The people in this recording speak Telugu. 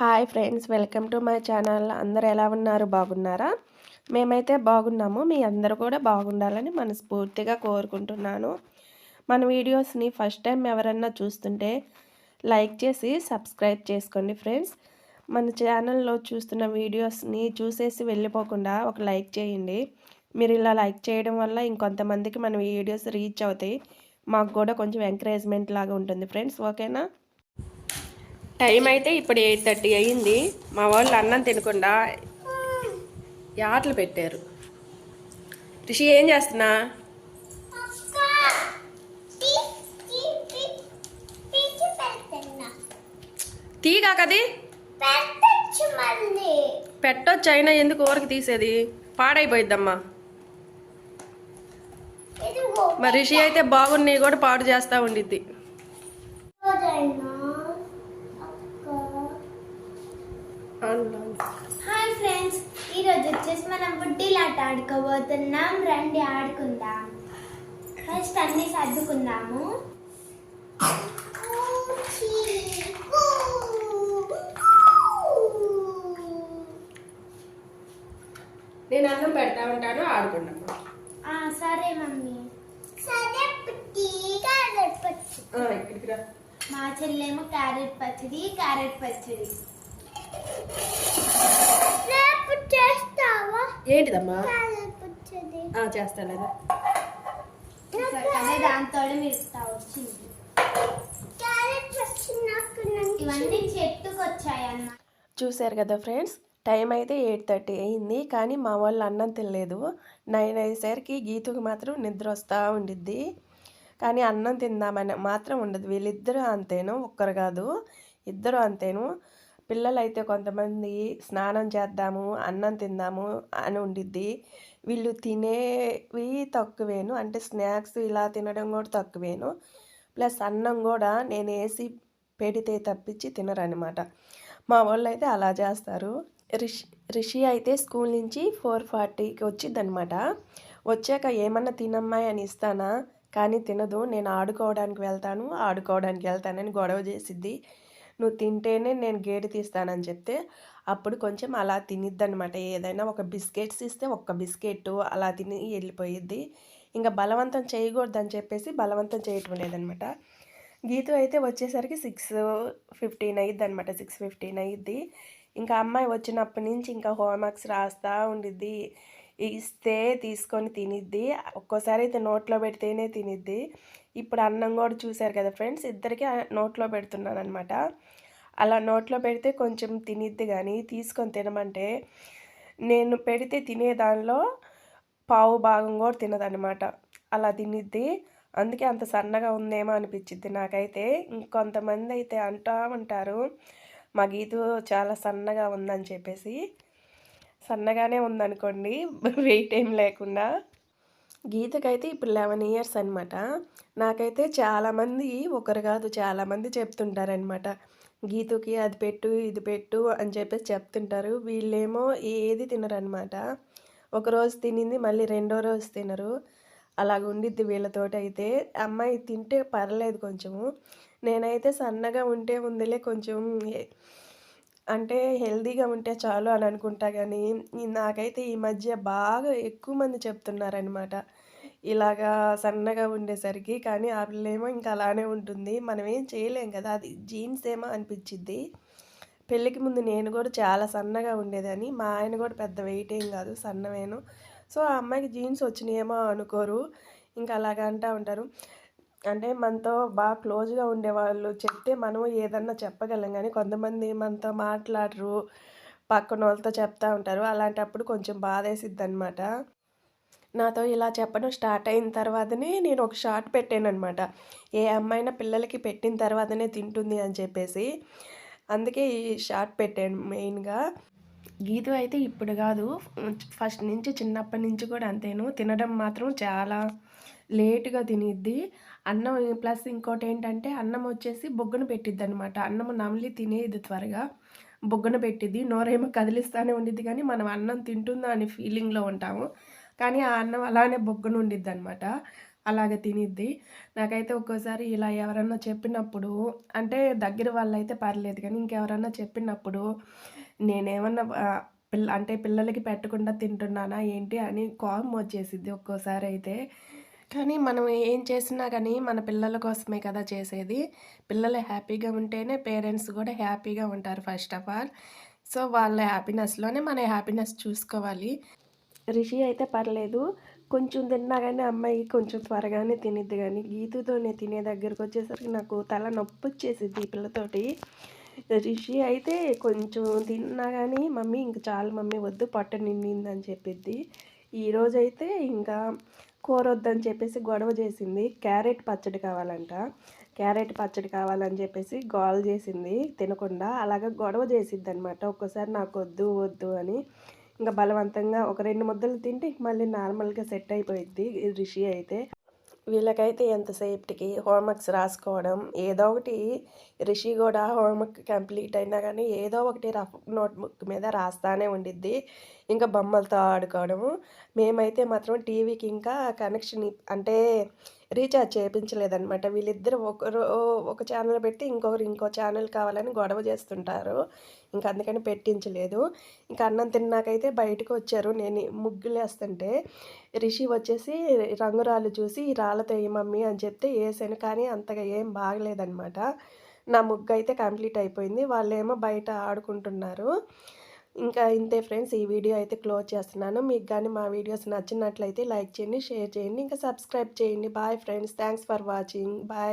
Hi friends welcome to my channel. అందరు ఎలా ఉన్నారు? బాగున్నారా? మేమైతే బాగున్నాము. మీ అందరూ కూడా బాగుండాలని మనస్ఫూర్తిగా కోరుకుంటున్నాను. మన వీడియోస్ని ఫస్ట్ టైం ఎవరన్నా చూస్తుంటే లైక్ చేసి సబ్స్క్రైబ్ చేసుకోండి ఫ్రెండ్స్. మన ఛానల్లో చూస్తున్న వీడియోస్ని చూసేసి వెళ్ళిపోకుండా ఒక లైక్ చేయండి. మీరు ఇలా లైక్ చేయడం వల్ల ఇంకొంతమందికి మన వీడియోస్ రీచ్ అవుతాయి. మాకు కూడా కొంచెం ఎంకరేజ్మెంట్ లాగా ఉంటుంది ఫ్రెండ్స్. ఓకేనా? టైం అయితే ఇప్పుడు ఎయిట్ థర్టీ అయ్యింది మా వాళ్ళు అన్నం తినకుండా ఆటలు పెట్టారు. రిషి ఏం చేస్తున్నా? తీగా కది పెట్టొచ్చు అయినా ఎందుకు ఊరికి తీసేది? పాడైపోయిద్దమ్మా. మరి రిషి అయితే బాగున్నాయి కూడా పాడు చేస్తూ ఉండిద్ది. హాయ్ ఫ్రెండ్స్ ఈరోజు వచ్చేసి మనం బుడ్డీలాట ఆడుకోబోతున్నాం. రండి ఆడుకుందాం. ఫస్ట్ అన్ని సర్దుకుందాము. నేను అన్నం పెడతా ఉంటాను ఆడుకున్నాము ఆ, సరే మమ్మీ. సరే ఇక్కడికి రా. మా చెల్లేమో క్యారెట్ పచ్చడి క్యారెట్ పచ్చడి. ఏంటిదమ్మా? దాంతో వచ్చింది. ఇవన్నీ చూశారు కదా ఫ్రెండ్స్ టైం అయితే ఎయిట్ థర్టీ అయింది కానీ మా వాళ్ళు అన్నం తినలేదు. నైన్ అయ్యేసరికి గీతుకు మాత్రం నిద్ర వస్తూ ఉండిద్ది. కానీ అన్నం తిందామని మాత్రం ఉండదు వీళ్ళిద్దరూ అంతేను ఒక్కరు కాదు ఇద్దరు అంతేను. పిల్లలైతే కొంతమంది స్నానం చేద్దాము అన్నం తిందాము అని ఉండిద్ది. వీళ్ళు తినేవి తక్కువేను. అంటే స్నాక్స్ ఇలా తినడం కూడా తక్కువేను. ప్లస్ అన్నం కూడా నేను వేసి పెడితే తప్పించి తినరనమాట మా వాళ్ళు అయితే అలా చేస్తారు. రిషి రిషి అయితే స్కూల్ నుంచి ఫోర్ ఫార్టీకి వచ్చిద్దనమాట వచ్చాక ఏమన్నా తినమ్మాయి అని ఇస్తానా? కానీ తినదు. నేను ఆడుకోవడానికి వెళ్తాను ఆడుకోవడానికి వెళ్తానని గొడవ చేసిద్ది. నువ్వు తింటేనే నేను గేటు తీస్తానని చెప్తే అప్పుడు కొంచెం అలా తినిద్దనమాట ఏదైనా ఒక బిస్కెట్స్ ఇస్తే ఒక్క బిస్కెట్ అలా తిని వెళ్ళిపోయిద్ది. ఇంకా బలవంతం చేయకూడదని చెప్పేసి బలవంతం చేయటం లేదనమాట గీతు అయితే వచ్చేసరికి సిక్స్ ఫిఫ్టీన్ అయ్యిద్ది అనమాట సిక్స్ ఫిఫ్టీన్ అయ్యిద్ది ఇంకా అమ్మాయి వచ్చినప్పటి నుంచి ఇంకా హోంవర్క్స్ రాస్తూ ఉండిద్ది. ఇస్తే తీసుకొని తినిద్ది. ఒక్కోసారి అయితే నోట్లో పెడితేనే తినిద్ది. ఇప్పుడు అన్నం కూడా చూశారు కదా ఫ్రెండ్స్ ఇద్దరికి నోట్లో పెడుతున్నాను అనమాట అలా నోట్లో పెడితే కొంచెం తినిద్ది కానీ తీసుకొని తినమంటే నేను పెడితే తినే దానిలో పావు భాగం కూడా తినదనమాట అలా తినిద్ది. అందుకే అంత సన్నగా ఉందేమో అనిపించిద్ది నాకైతే. ఇంకొంతమంది అయితే అంటూ ఉంటారు మా గీతు చాలా సన్నగా ఉందని చెప్పేసి. సన్నగానే ఉందనుకోండి వెయిట్ ఏం లేకుండా. గీతకైతే ఇప్పుడు లెవెన్ ఇయర్స్ అనమాట నాకైతే చాలామంది ఒకరు కాదు చాలామంది చెప్తుంటారనమాట గీతుకి అది పెట్టు ఇది పెట్టు అని చెప్పేసి చెప్తుంటారు. వీళ్ళేమో ఏది తినరనమాట ఒకరోజు తినింది మళ్ళీ రెండో రోజు తినరు. అలాగ ఉండిద్ది వీళ్ళతోటి అయితే. అమ్మాయి తింటే పర్లేదు కొంచెము. నేనైతే సన్నగా ఉంటే ఉందిలే కొంచెం. అంటే హెల్దీగా ఉంటే చాలు అని అనుకుంటా కానీ నాకైతే ఈ మధ్య బాగా ఎక్కువ మంది చెప్తున్నారనమాట. ఇలాగా సన్నగా ఉండేసరికి కానీ ఆ పిల్లేమో ఇంకా అలానే ఉంటుంది. మనం ఏం చేయలేం కదా అది జీన్స్ ఏమో అనిపించిద్ది. పెళ్ళికి ముందు నేను కూడా చాలా సన్నగా ఉండేదని మా ఆయన కూడా పెద్ద వెయిట్ ఏం కాదు సన్నవేను సో ఆ అమ్మాయికి జీన్స్ వచ్చినాయేమో అనుకోరు. ఇంకా అలాగా అంటూ ఉంటారు. అంటే మనతో బాగా క్లోజ్గా ఉండేవాళ్ళు చెప్తే మనం ఏదన్నా చెప్పగలం కానీ కొంతమంది మనతో మాట్లాడరు పక్కన వాళ్ళతో చెప్తూ ఉంటారు. అలాంటప్పుడు కొంచెం బాధేసిద్ది అనమాట నాతో ఇలా చెప్పడం స్టార్ట్ అయిన తర్వాతనే నేను ఒక షార్ట్ పెట్టాను అనమాట ఏ అమ్మాయినా పిల్లలకి పెట్టిన తర్వాతనే తింటుంది అని చెప్పేసి. అందుకే ఈ షార్ట్ పెట్టాను మెయిన్గా. గీత అయితే ఇప్పుడు కాదు. ఫస్ట్ నుంచి చిన్నప్పటి నుంచి కూడా అంతేను. తినడం మాత్రం చాలా లేటుగా తినిద్ది. అన్నం ప్లస్ ఇంకోటి ఏంటంటే అన్నం వచ్చేసి బొగ్గన పెట్టిద్ది అనమాట అన్నం నమిలి తినేది త్వరగా. బొగ్గన పెట్టిద్ది. నోరేమో కదిలిస్తానే ఉండిద్ది కానీ మనం అన్నం తింటుందా అని ఫీలింగ్లో ఉంటాము. కానీ ఆ అన్నం అలానే బొగ్గన ఉండిద్ది అనమాట అలాగ తినిద్ది. నాకైతే ఒక్కోసారి ఇలా ఎవరన్నా చెప్పినప్పుడు అంటే దగ్గర వాళ్ళైతే పర్లేదు కానీ ఇంకెవరన్నా చెప్పినప్పుడు నేనేమన్నా పిల్ల అంటే పిల్లలకి పెట్టకుండా తింటున్నానా ఏంటి అని కోపం వచ్చేసిద్ది ఒక్కోసారి అయితే. కానీ మనం ఏం చేసినా కానీ మన పిల్లల కోసమే కదా చేసేది. పిల్లలు హ్యాపీగా ఉంటేనే పేరెంట్స్ కూడా హ్యాపీగా ఉంటారు ఫస్ట్ ఆఫ్ ఆల్. సో, వాళ్ళ హ్యాపీనెస్‌లోనే మన హ్యాపీనెస్ చూసుకోవాలి. రిషి అయితే పర్లేదు. కొంచెం తిన్నా కానీ అమ్మాయి కొంచెం త్వరగానే తినిద్ది గీతుతో నేను తినే దగ్గరకొచ్చేసరికి నాకు తల నొప్పొచ్చేసిద్ది వచ్చేసింది పిల్లతోటి. రిషి అయితే కొంచెం తిన్నా కానీ "మమ్మీ ఇంక చాలు మమ్మీ వద్దు పొట్ట నిండిందని" చెప్పిద్ది. ఈరోజైతే ఇంకా కూరొద్దని చెప్పేసి గొడవ చేసింది. క్యారెట్ పచ్చడి కావాలంట. క్యారెట్ పచ్చడి కావాలని చెప్పేసి గోల చేసింది తినకుండా. అలాగే గొడవ చేసిద్దనమాట. ఒక్కోసారి నాకు వద్దు వద్దు అని. ఇంకా బలవంతంగా ఒక రెండు ముద్దలు తింటే మళ్ళీ నార్మల్‌గా సెట్ అయిపోయిద్ది రిషి అయితే. వీళ్ళకైతే ఎంతసేపటికి హోంవర్క్స్ రాసుకోవడం, ఏదో ఒకటి రిషి కూడా హోంవర్క్ కంప్లీట్ అయినా కానీ ఏదో ఒకటి రఫ్ నోట్‌బుక్ మీద రాస్తానే ఉండిద్ది. ఇంకా బొమ్మలతో ఆడుకోవడము. మేమైతే మాత్రం టీవీకి ఇంకా కనెక్షన్ అంటే రీఛార్జ్ చేయించలేదనమాట వీళ్ళిద్దరు ఒకరు ఒక ఛానల్ పెట్టి ఇంకొకరు ఇంకో ఛానల్ కావాలని గొడవ చేస్తుంటారు. ఇంకా అందుకని పెట్టించలేదు. ఇంకా అన్నం తిన్నాకైతే బయటకు వచ్చారు నేను ముగ్గులేస్తుంటే రిషి వచ్చేసి రంగురాళ్ళు చూసి "ఈ రాళ్ళతో ఏ మమ్మీ" అని చెప్తే వేసాను కానీ అంతగా ఏం బాగలేదనమాట. నా ముగ్గు అయితే కంప్లీట్ అయిపోయింది. వాళ్ళేమో బయట ఆడుకుంటున్నారు. ఇంకా ఇంతే ఫ్రెండ్స్ ఈ వీడియో అయితే క్లోజ్ చేస్తున్నాను. మీకు కానీ మా వీడియోస్ నచ్చినట్లయితే లైక్ చేయండి, షేర్ చేయండి, ఇంకా సబ్స్క్రైబ్ చేయండి. Bye friends. Thanks for watching. Bye.